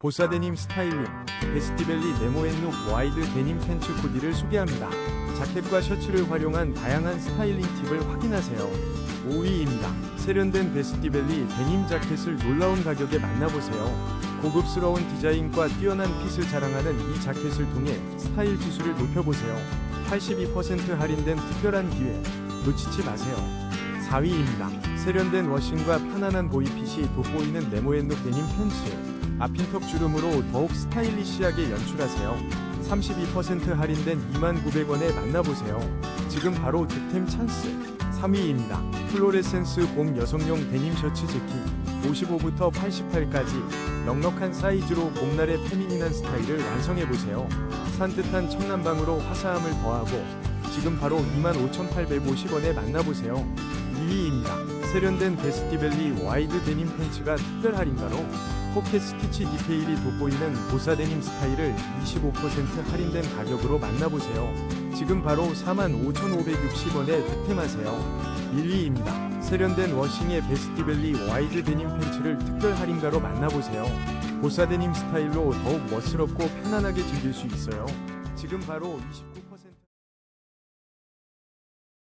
보사 데님 스타일링 베스티벨리 네모앤룩 와이드 데님 팬츠 코디를 소개합니다. 자켓과 셔츠를 활용한 다양한 스타일링 팁을 확인하세요. 5위입니다. 세련된 베스티벨리 데님 자켓을 놀라운 가격에 만나보세요. 고급스러운 디자인과 뛰어난 핏을 자랑하는 이 자켓을 통해 스타일 지수를 높여보세요. 82% 할인된 특별한 기회 놓치지 마세요. 4위입니다. 세련된 워싱과 편안한 보이핏이 돋보이는 네모앤룩 데님 팬츠. 앞핀턱 주름으로 더욱 스타일리시하게 연출하세요. 32% 할인된 29,900원에 만나보세요. 지금 바로 득템 찬스. 3위입니다. 플로레센스 봄 여성용 데님 셔츠 재킷 55부터 88까지 넉넉한 사이즈로 봄날의 페미닌한 스타일을 완성해보세요. 산뜻한 청남방으로 화사함을 더하고 지금 바로 25,850원에 만나보세요. 2위입니다. 세련된 베스티벨리 와이드 데님 팬츠가 특별 할인가로 포켓 스티치 디테일이 돋보이는 보사 데님 스타일을 25% 할인된 가격으로 만나보세요. 지금 바로 45,560원에 득템하세요. 1위입니다. 세련된 워싱의 베스티벨리 와이드 데님 팬츠를 특별 할인가로 만나보세요. 보사 데님 스타일로 더욱 멋스럽고 편안하게 즐길 수 있어요. 지금 바로 29